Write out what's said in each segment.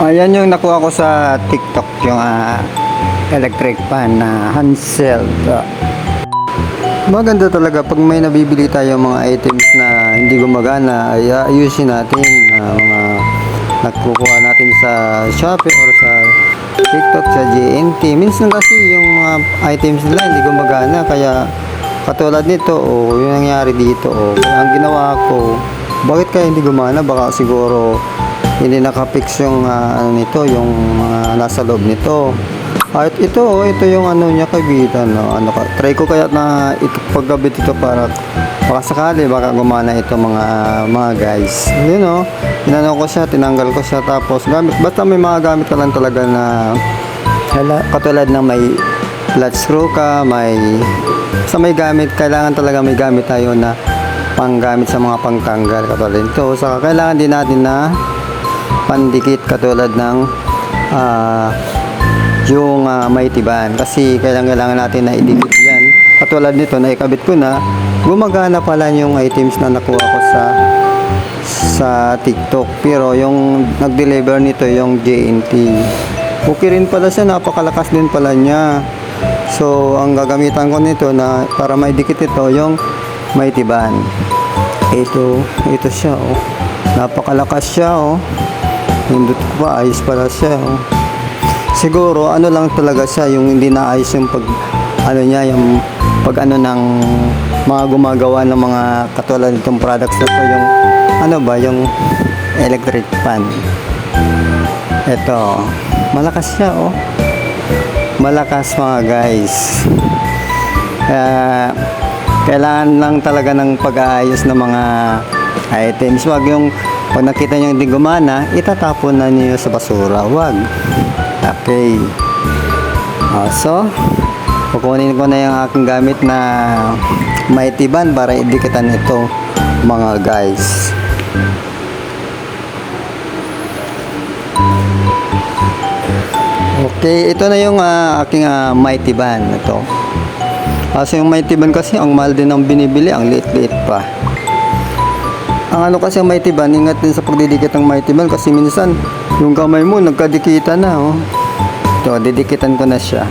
Ayan yung nakuha ko sa TikTok, yung ah, electric fan na Hansel. Maganda talaga pag may nabibili tayo mga items na hindi gumagana, ay ayusin natin. ah, mga nakukuha natin sa Shopee or sa TikTok, sa JNT. Minsan kasi yung mga items nila hindi gumagana, kaya katulad nito, o yung nangyari dito, o kaya ang ginawa ko, bakit kaya hindi gumana? Baka siguro hindi nakapix yung ah, ano nito, yung mga nasa loob nito. At ito, oh, ito yung ano niya kaibigan, no? Ano ka, try ko kaya na ito paggabit ito para baka sakali baka gumana ito mga mga guys. Yun oh. Inano ko siya, tinanggal ko siya tapos gamit basta may mga gamit ka lang talaga na katulad ng may flat screw ka, may sa may gamit, kailangan talaga may gamit tayo na panggamit sa mga pangtanggal katulad nito. Saka kailangan din natin na pandikit katulad ng ah, yung ah, may tiban. Kasi kailangan kailangan natin na idikit yan. Katulad nito na ikabit ko na. Gumagana pala yung items na nakuha ko sa sa TikTok. Pero yung nag-deliver nito yung JNT okay rin pala siya napakalakas din pala niya. So ang gagamitan ko nito na para maidikit ito yung may tiban. Ito ito siya oh. Napakalakas siya oh hindot ko pa ayos pala siya oh siguro ano lang talaga siya yung hindi naayos yung pag ano niya yung pag ano ng mga gumagawa ng mga katulad nitong products na to yung ano ba yung electric fan. Eto malakas siya oh. Malakas mga guys. Kaya kailangan lang talaga ng pag-aayos ng mga items. Wag yung pag nakita nyo hindi gumana itatapon na niyo sa basura wag Okay. Ah, so, kukunin ko na yung aking gamit na may tiban para idikitan ito mga guys. Okay, ito na yung ah, aking ah, may tiban. Ito. Kasi yung may tiban kasi, ang mahal din ang binibili, ang liit-liit pa. Ang ano kasi ang may tiban, ingat din sa pagdidikit ng may tiban kasi minsan yung kamay mo nagkadikitan na oh. Ito, didikitan ko na siya.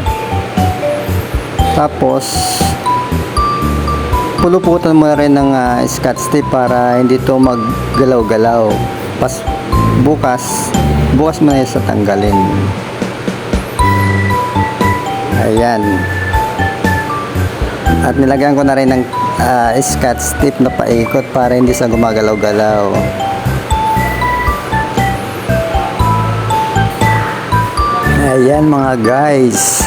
Tapos puluputan mo na rin ng ah, scotch tape para hindi to maggalaw-galaw. Pas bukas, bukas mo na sa tanggalin. Ayan. At nilagyan ko na rin ng ah, scotch tape na paikot para hindi sa gumagalaw-galaw. Ayan mga guys.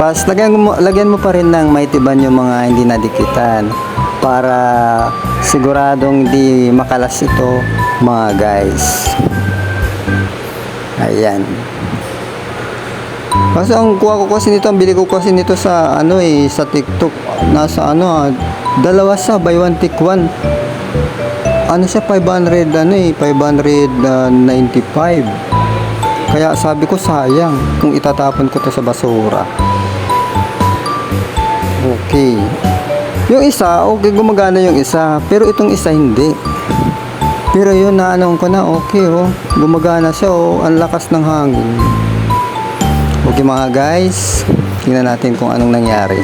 Pas lagyan mo, lagyan mo pa rin ng may tiban yung mga hindi nadikitan para siguradong hindi makalas ito mga guys. Ayan. Kasi ang kuha ko kasi nito, ang bili ko kasi nito sa ano eh, sa TikTok. Nasa ano, ah, dalawa sa buy one take one. Ano siya 500 ano eh, 595. Kaya sabi ko sayang kung itatapon ko to sa basura. Okay. Yung isa, okay gumagana yung isa, pero itong isa hindi. Pero yun na anong ko na, okay oh. Gumagana siya oh, ang lakas ng hangin. Okay mga guys, tingnan natin kung anong nangyari.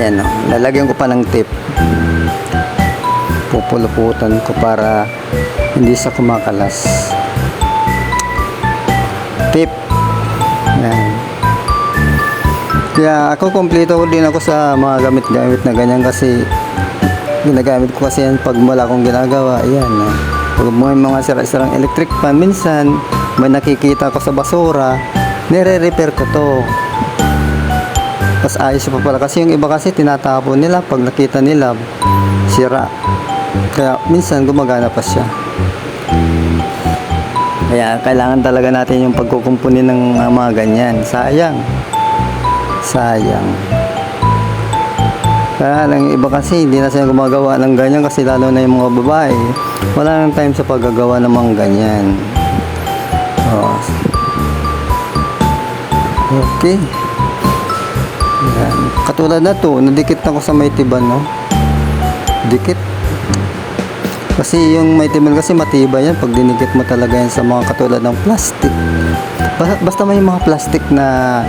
Yan oh, lalagyan ko pa ng tip. Pupuluputan ko para hindi sa kumakalas. Tip. Yan. Kaya ako kompleto ko din ako sa mga gamit-gamit na ganyan kasi ginagamit ko kasi yan pag wala akong ginagawa. Ayan. ah. Pag may mga sira-sirang electric fan, minsan may nakikita ko sa basura, nire-repair ko to. Tapos ayos pa pala. Kasi yung iba kasi tinatapon nila pag nakita nila sira. Kaya minsan gumagana pa siya. Kaya kailangan talaga natin yung pagkukumpunin ng uh, mga ganyan. Sayang. Sayang. Kaya lang iba kasi hindi na sila gumagawa ng ganyan kasi lalo na yung mga babae. Wala nang time sa paggagawa ng mga ganyan. Oh. Okay. Yan. Katulad na to, nadikit na ko sa may tiban, no? Dikit. Kasi yung may timan kasi matibay yan pag dinikit mo talaga yan sa mga katulad ng plastic. Basta, may mga plastic na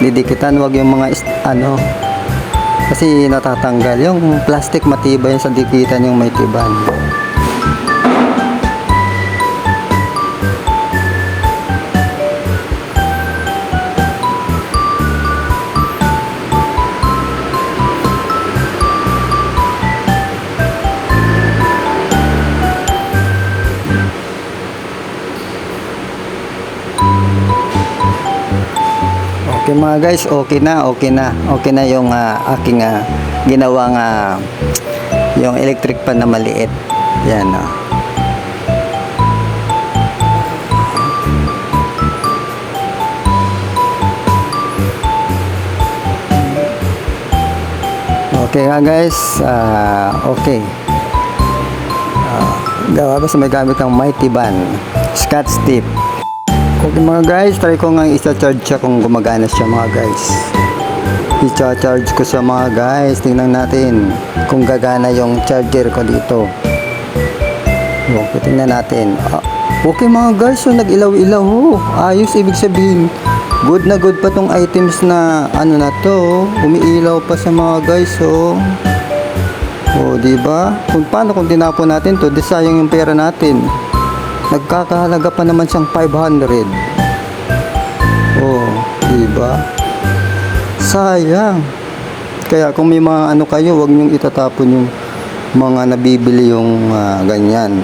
didikitan, wag yung mga ano kasi natatanggal. Yung plastic matibay sa dikitan yung may tiban. Okay mga guys, okay na, okay na. Okay na yung ah, aking ah, ginawang ah, yung electric pan na maliit. Yan oh. Okay nga guys, ah, okay. Ah, gawa basta may gamit ng mighty ban, scotch tip. Okay mga guys, try ko nga isa-charge siya kung gumagana siya mga guys. I-charge ko siya mga guys. Tingnan natin kung gagana yung charger ko dito. Okay, tingnan natin. Ah, okay mga guys, so nag-ilaw-ilaw. Oh, ayos, ibig sabihin. Good na good pa tong items na ano na to. Umiilaw pa sa mga guys. Oh. Oh, di ba? Kung paano kung tinapon natin to, di sayang yung pera natin. Nagkakahalaga pa naman siyang 500. Oh, di ba? Sayang. Kaya kung may mga ano kayo, wag niyong itatapon yung mga nabibili yung ah, ganyan.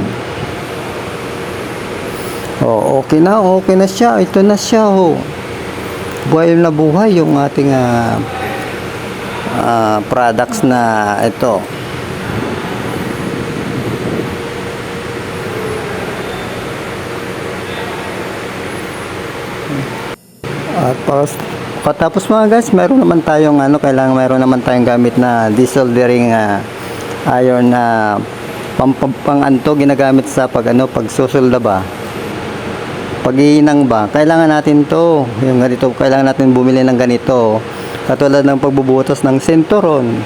Oh, okay na, okay na siya. Ito na siya, oh. Buhay na buhay yung ating ah, ah, products na ito. At pas, katapos mga guys, meron naman tayong ano, kailangan meron naman tayong gamit na desoldering uh, iron na pang, pang, pang anto ginagamit sa pag ano, pag ba. Pag-iinang ba, kailangan natin to. Yung ganito, kailangan natin bumili ng ganito. Katulad ng pagbubutas ng sentoron.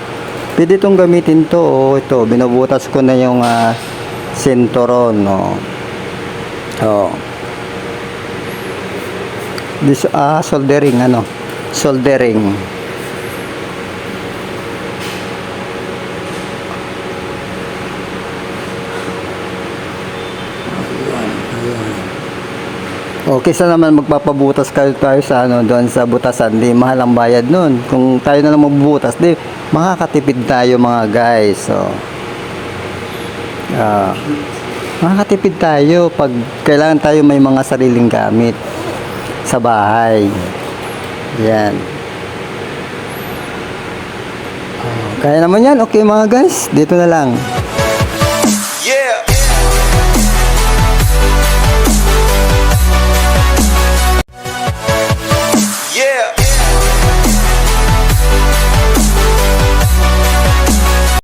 Pwede itong gamitin to. Oh, ito, binubutas ko na yung uh, sentoron. Oh. Oh. This, ah, soldering, ano? Soldering. Okay, sa naman magpapabutas kayo tayo sa ano doon sa butasan, di mahal ang bayad noon. Kung tayo na lang magbubutas, di makakatipid tayo mga guys. So, ah, makakatipid tayo pag kailangan tayo may mga sariling gamit sa bahay. Yan. Oh, Kaya naman yan. Okay mga guys. Dito na lang. Yeah.